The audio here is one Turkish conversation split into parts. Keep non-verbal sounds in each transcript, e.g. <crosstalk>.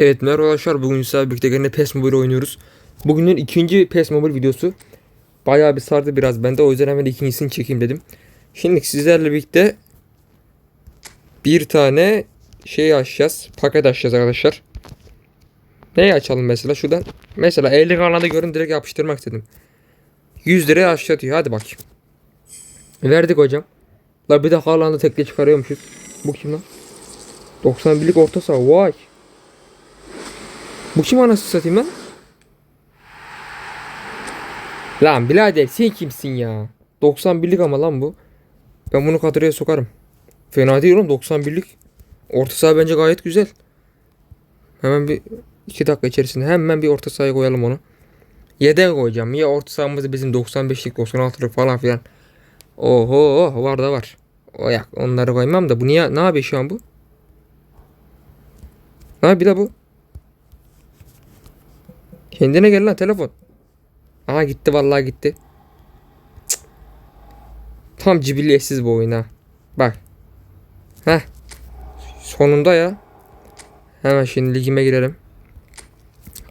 Evet merhaba arkadaşlar bugün sizlerle birlikte gene PES Mobile oynuyoruz. Bugünün ikinci PES Mobile videosu. Bayağı bir sardı biraz bende o yüzden hemen ikincisini çekeyim dedim. Şimdi sizlerle birlikte bir tane şey açacağız. Paket açacağız arkadaşlar. Neyi açalım mesela şuradan. Mesela 50 kanalda görün direkt yapıştırmak istedim. 100 liraya aşağıtıyor hadi bakayım. Verdik hocam. La bir de Haaland'ı tekle çıkarıyormuşuz. Bu kim lan? 91'lik orta saha vay. Bu kim anasını satayım lan? Lan birader sen kimsin ya? 91'lik ama lan bu. Ben bunu kadroya sokarım. Fena değil oğlum 91'lik. Orta saha bence gayet güzel. Hemen bir 2 dakika içerisinde hemen bir orta sahaya koyalım onu. Yedeğe koyacağım. Ya orta sahamız bizim 95'lik 96'lık falan filan. Oho var da var. O yak onları koymam da bu niye ne yapıyor şu an bu? Ha bir de bu. Kendine gel lan telefon. Aha gitti vallahi gitti. Cık. Tam cibilliyetsiz bu oyun ha. Bak. Heh. Sonunda ya. Hemen şimdi ligime girelim.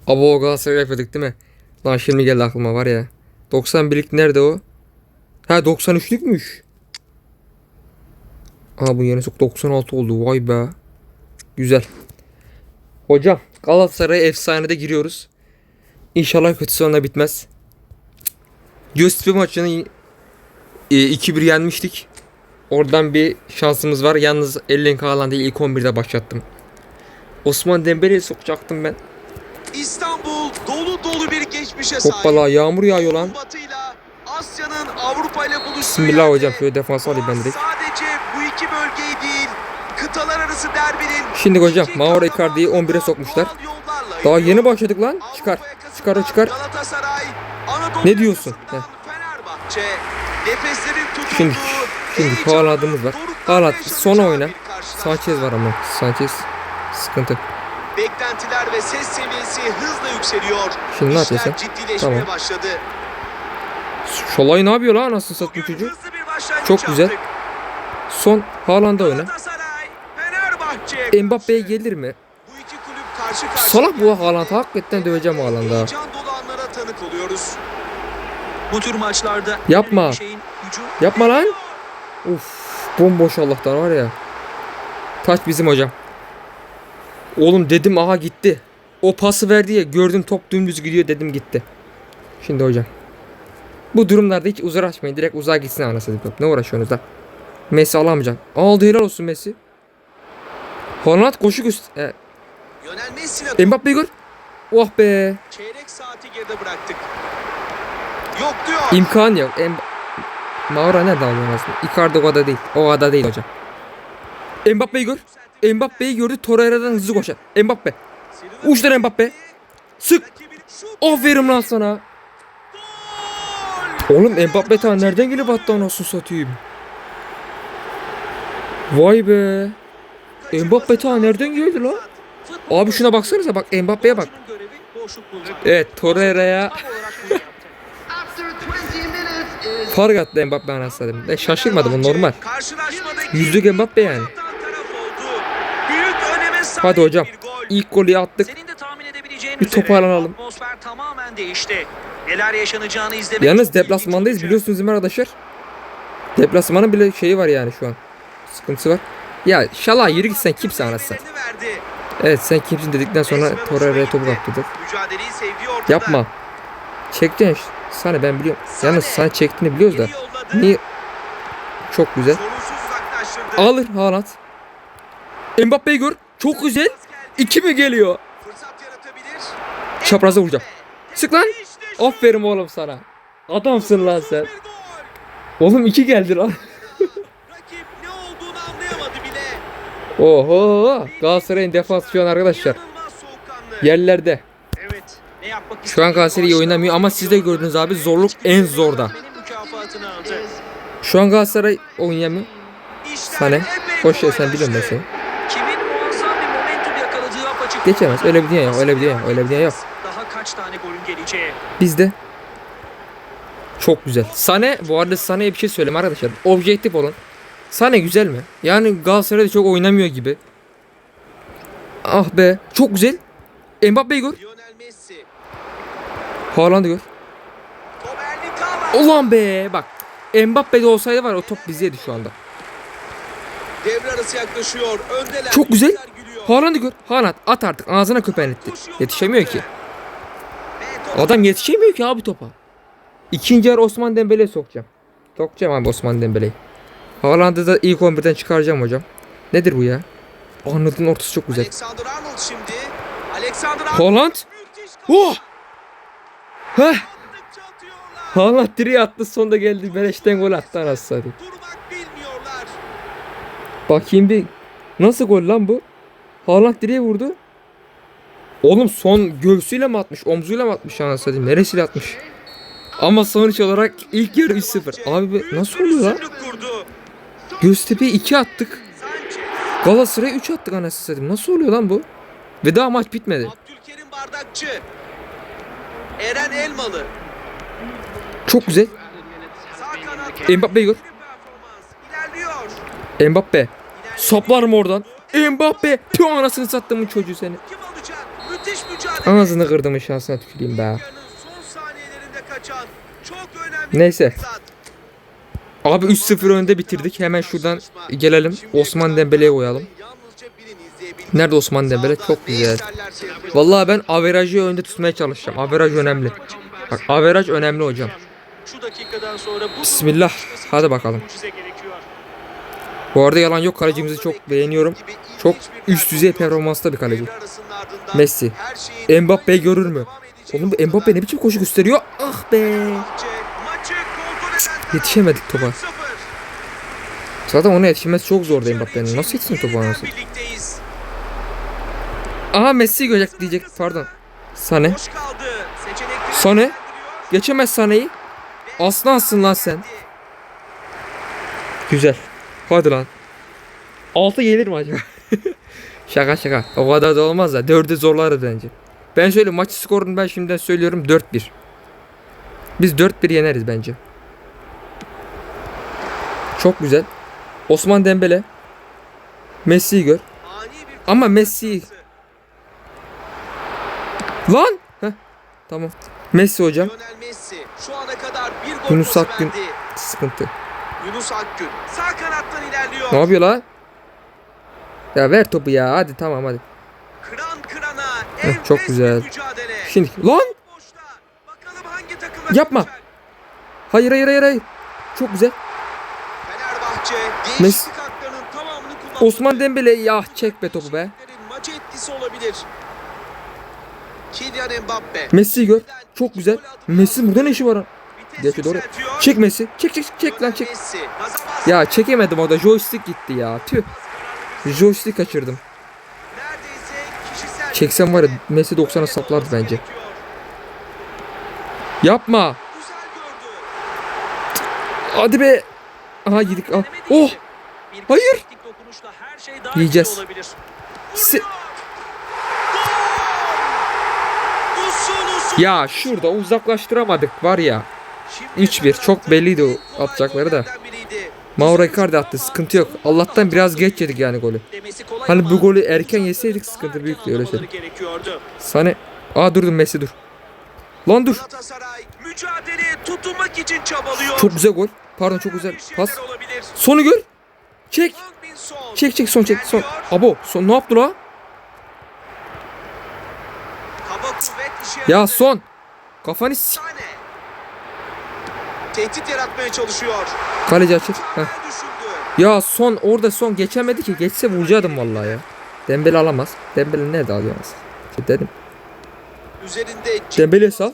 Abo Galatasaray yapıyorduk değil mi? Lan şimdi geldi aklıma var ya. 91'lik nerede o? Ha 93'lükmüş. Aa bu yeni sok 96 oldu. Vay be. Güzel. Hocam Galatasaray efsanede giriyoruz. İnşallah kötü sonla bitmez. Göztepe maçını e, 2-1 yenmiştik. Oradan bir şansımız var. Yalnız Ellen Kağlan değil ilk 11'de başlattım. Osman Dembele'yi sokacaktım ben. İstanbul dolu dolu bir geçmişe sahip. Hoppala yağmur yağıyor lan. Batı'yla Asya'nın Avrupa ile buluştuğu Bismillah yerde hocam şöyle defans alayım ben direkt. Sadece bu iki bölgeyi değil, kıtalar arası derbinin Şimdi hocam Mauro Icardi'yi 11'e sokmuşlar. Daha yeni başladık lan. Çıkar. Çıkar o çıkar. Ne diyorsun? tutulduğu Şimdi- şimdi Haaland'ımız var. yaşanacağı son oyna. Sanchez var ama. Sanchez sıkıntı. Beklentiler ve ses seviyesi hızla yükseliyor. Şimdi ne yapıyorsun? Tamam. başladı. Şolay ne yapıyor lan hızlı bir başlangıç Çok güzel. yaptık. Son Haaland'a oyna. Mbappe'ye gelir mi? Karşı karşıya. Salak bu Haaland. Hakikaten döveceğim Haaland'a. Heyecan dolu anlara tanık oluyoruz. Bu tür maçlarda Yapma. şeyin hücum. Yapma lan. Uf bomboş Allah'tan var ya. Taç bizim hocam. Oğlum dedim aha gitti. O pası verdi ya gördüm top dümdüz gidiyor dedim gitti. Şimdi hocam. Bu durumlarda hiç uzar açmayın. Direkt uzağa gitsin anasını top. Ne uğraşıyorsunuz da? Messi alamayacaksın. Aldı helal olsun Messi. Haaland koşu göster. E, Lionel Messi'yle Mbappe gör. Oh be. çeyrek saati geride bıraktık. Yok diyor. İmkan yok. Em Maura nerede alıyor aslında? Icardi o kadar değil. O kadar değil hocam. Mbappe'yi gör. Mbappe'yi gördü. Torreira'dan hızlı koşar. Mbappe. Uçlar Mbappe. Sık. Rakibin şut. Aferin lan sana. Oğlum Mbappe ta nereden gelip attı anasını satayım. Vay be. Mbappe ta nereden geldi lan? Abi şuna baksanıza bak Mbappe'ye bak. Evet Torreira'ya <laughs> fark attı Mbappe anasını. Ben şaşırmadım o normal. Yüzlük Mbappe yani. Hadi hocam. İlk golü attık. Bir toparlanalım. Atmosfer tamamen değişti. Neler yaşanacağını izlemek Yalnız deplasmandayız biliyorsunuz değil arkadaşlar? Deplasmanın bile şeyi var yani şu an. Sıkıntısı var. Ya şala yürü git sen kimsin anasını. Evet sen kimsin dedikten sonra Torreira'ya topu kaptırdık. Yapma. Çektin işte. Sana ben biliyorum. Yalnız sana çektiğini biliyoruz da. Niye? Çok güzel. Alır Haaland. Mbappe'yi gör. Çok güzel. İki mi geliyor? Çapraza vuracağım. Sık lan. Aferin oğlum sana. Adamsın lan sen. Oğlum iki geldi lan. Oho. Galatasaray'ın defansı şu an arkadaşlar. Yerlerde. Şu an Galatasaray iyi oynamıyor ama siz de gördünüz abi zorluk en zorda. Şu an Galatasaray oynayamıyor. Sane. Koş ya sen biliyorum ben. Geçemez. Öyle bir dünya yok. Öyle bir dünya yok. Öyle bir dünya yok. Daha kaç tane golün geleceği. Bizde. Çok güzel. Sane bu arada Sane'ye bir şey söyleyeyim arkadaşlar. Objektif olun. Sane güzel mi? Yani Galatasaray'da çok oynamıyor gibi. Ah be. Çok güzel. Mbappe'yi gör. Haaland'ı gör. Ulan be bak. Mbappe'de olsaydı var o top bizeydi şu anda. Devre arası yaklaşıyor. Öndeler. Çok güzel. Haaland'ı gör. Haaland at artık ağzına köpeğini etti. Yetişemiyor ki. Adam yetişemiyor ki abi topa. İkinci yarı Osman Dembele'ye sokacağım. Sokacağım abi Osman Dembele'yi. Haaland'ı da ilk 11'den çıkaracağım hocam. Nedir bu ya? Arnold'un ortası çok güzel. Alexander Arnold şimdi. Alexander Arnold. Haaland. Oh! Heh. Haaland direğe attı sonunda geldi. Beleşten gol attı anasını. Bakayım bir. Nasıl gol lan bu? Haaland direğe vurdu. Oğlum son göğsüyle mi atmış? Omzuyla mı atmış anasını satayım? Neresiyle atmış? Ama sonuç olarak ilk yarı 3-0. Abi be, nasıl oluyor lan? Göztepe'ye 2 attık. Sanchez. Galatasaray'a 3 attık anasını satayım. Nasıl oluyor lan bu? Ve daha maç bitmedi. Abdülkerim Bardakçı. Eren Elmalı. Çok güzel. Mbappe'yi gör. Mbappe. İlerliyor. Saplarım oradan. Mbappe. Tüh anasını sattımın çocuğu seni. Ağzını kırdımın şansına tüküreyim be. Neyse. Abi 3-0 önde bitirdik. Hemen şuradan gelelim. Osman Dembele'ye koyalım. Nerede Osman Dembele? Çok güzel. Vallahi ben averajı önde tutmaya çalışacağım. Averaj önemli. Bak averaj önemli hocam. Bismillah. Hadi bakalım. Bu arada yalan yok. Kalecimizi çok beğeniyorum. Çok üst düzey performanslı bir kaleci. Messi. Mbappe görür mü? Oğlum Mbappe ne biçim koşu gösteriyor? Ah be. Maçı Yetişemedik topa. 3-0. Zaten ona yetişmesi çok zordu Mbappe'nin. Nasıl yetişsin topa? Birlikteyiz. Aha Messi görecek diyecek. Pardon. Sane. Sane. Geçemez Sane'yi. Aslansın lan sen. Güzel. Hadi lan. 6 gelir mi acaba? <laughs> şaka şaka. O kadar da olmaz da. 4'ü zorlarız bence. Ben söyleyeyim maç skorunu ben şimdiden söylüyorum 4-1. Biz 4-1 yeneriz bence. Çok güzel. Osman Dembele. Messi'yi gör. Ama Messi Lan! Heh, tamam. Messi hocam. Messi şu ana kadar bir gol Yunus Akgün. verdi. Sıkıntı. Yunus Akgün sağ kanattan ilerliyor. Ne yapıyor lan? Ya ver topu ya. Hadi tamam hadi. Kıran kırana Heh, çok güzel. Şimdi lan! Yapma. Hayır hayır hayır hayır. Çok güzel. Kullandı. Osman Dembele ya çek be topu be. Maç etkisi olabilir. Kylian Mbappe. Messi gör. Çok güzel. Messi burada ne işi var? Geçti doğru. Çek Messi. Çek çek çek lan çek. Ya çekemedim o da joystick gitti ya. Tüh. Joystick kaçırdım. Çeksem var ya Messi 90'a Böyle saplardı bence. Yapma. Hadi be. Aha yedik. Ah. Oh. Hayır. şey Yiyeceğiz. Si- ya şurada uzaklaştıramadık var ya. Şimdiye 3-1 kadar çok belliydi o atacakları da. Mauro Icardi attı sıkıntı yok. Allah'tan biraz geç yedik yani golü. Hani bu golü erken yeseydik sıkıntı büyüktü, öyle gerekiyordu. Sane. Aa durdum Messi dur. Lan dur. Çok güzel gol. Pardon çok güzel pas. Sonu gör. Çek. Çek çek son çek son. Abo son ne yaptı la? Ya son. Kafanı s-. Tehdit yaratmaya çalışıyor. Kaleci açık. Heh. Ya son orada son geçemedi ki. Geçse vuracaktım vallahi ya. Dembele alamaz. Dembele nerede alamaz? İşte dedim. Üzerinde ciddi Dembele'ye sal.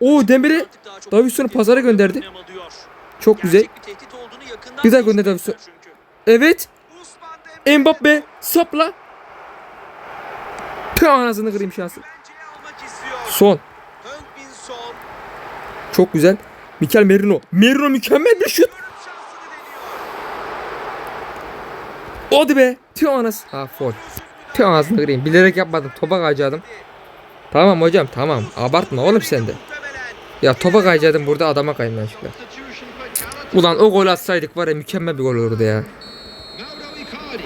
Oo Dembele ciddi pazara gönderdi. çok güzel. Gerçek bir tehdit Evet. Mbappe sapla. Tüh anasını kırayım şansı. Son. Çok güzel. Mikel Merino. Merino mükemmel bir şut. Hadi be. Tüh anası. Ha foul. Tüh ağzını kırayım. Bilerek yapmadım. Topa kayacaktım. Tamam hocam tamam. Abartma oğlum sen de. Ya topa kayacaktım burada adama yanlışlıkla. Ulan o gol atsaydık var ya mükemmel bir gol olurdu ya. Mauro Icardi,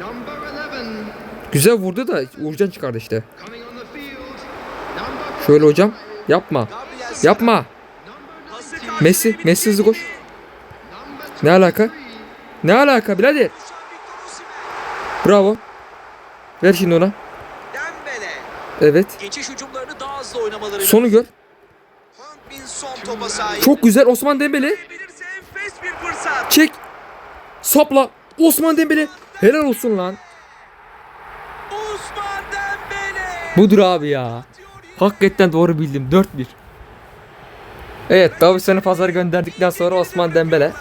number 11. Güzel vurdu da Uğurcan çıkardı işte. Şöyle hocam. Yapma. Yapma. Messi. Messi hızlı koş. Ne alaka? Ne alaka birader? Bravo. Ver şimdi ona. Evet. Geçiş hücumlarını daha hızlı oynamaları Sonu gör. Çok güzel Osman Dembele. Çek. Sapla. Osman Dembele. Helal olsun lan. Budur abi ya. Hakikaten doğru bildim. 4-1. Evet Davidson'u pazar gönderdikten sonra Osman Dembele.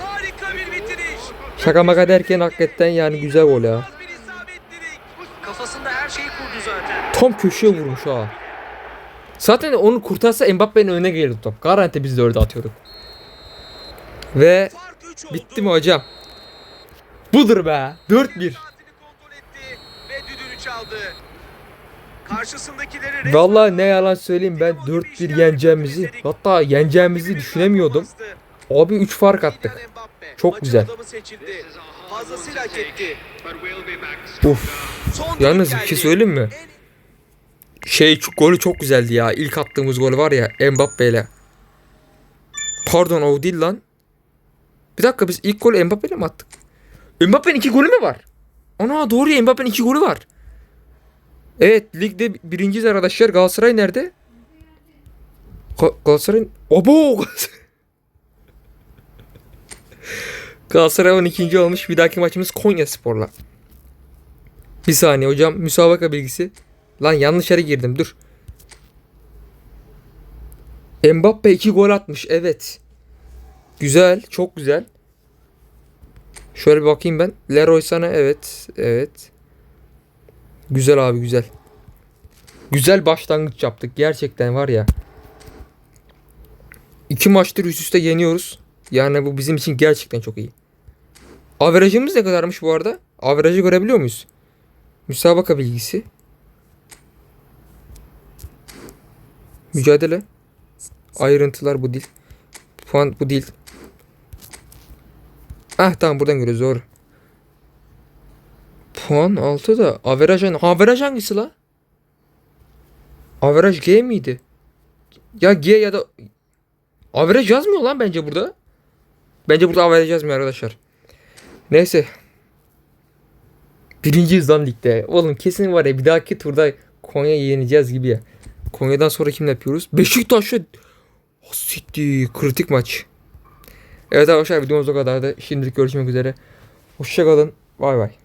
Harika bir bitiriş. Şaka maka derken hakikaten yani güzel gol ya. Kafasında her şeyi kurdu zaten. Tam köşeye vurmuş ha. Zaten onu kurtarsa Mbappe'nin önüne gelirdi top. Garanti biz de orada atıyorduk. Ve Fark 3 oldu. bitti mi hocam? Budur be. 4-1. Saatini kontrol etti ve çaldı. Karşısındakileri Vallahi ne yalan söyleyeyim ben 4-1 yeneceğimizi hatta yeneceğimizi düşünemiyordum. Abi 3 fark attık. Çok güzel. Fazlasıyla hak etti. Uf. Yalnız bir şey söyleyeyim mi? Şey çok, golü çok güzeldi ya. İlk attığımız gol var ya Mbappe ile. Pardon o değil lan. Bir dakika biz ilk golü Mbappe ile mi attık? Mbappe'nin iki golü mü var? Ana doğru ya Mbappe'nin iki golü var. Evet ligde birinciyiz arkadaşlar. Galatasaray nerede? Ga- Galatasaray... Abo! <laughs> Galatasaray 12. olmuş. Bir dahaki maçımız Konya Spor'la. Bir saniye hocam müsabaka bilgisi. Lan yanlış yere girdim dur. Mbappe 2 gol atmış evet. Güzel çok güzel. Şöyle bir bakayım ben. Leroy sana evet evet. Güzel abi güzel. Güzel başlangıç yaptık gerçekten var ya. İki maçtır üst üste yeniyoruz. Yani bu bizim için gerçekten çok iyi. Averajımız ne kadarmış bu arada? Averajı görebiliyor muyuz? Müsabaka bilgisi. Mücadele. Ayrıntılar bu değil. Puan bu değil. Ah tamam buradan görüyoruz doğru. Puan 6 da averaj, averaj hangisi la? Averaj G miydi? Ya G ya da averaj yazmıyor lan bence burada. Bence burada averaj yazmıyor arkadaşlar. Neyse. Birinciyiz lan ligde. Oğlum kesin var ya bir dahaki turda Konya'yı yeneceğiz gibi ya. Konya'dan sonra kim yapıyoruz? Beşiktaş'la Oh, Siktir kritik maç. Evet arkadaşlar videomuz o kadardı. Şimdilik görüşmek üzere. Hoşçakalın. Bay bay.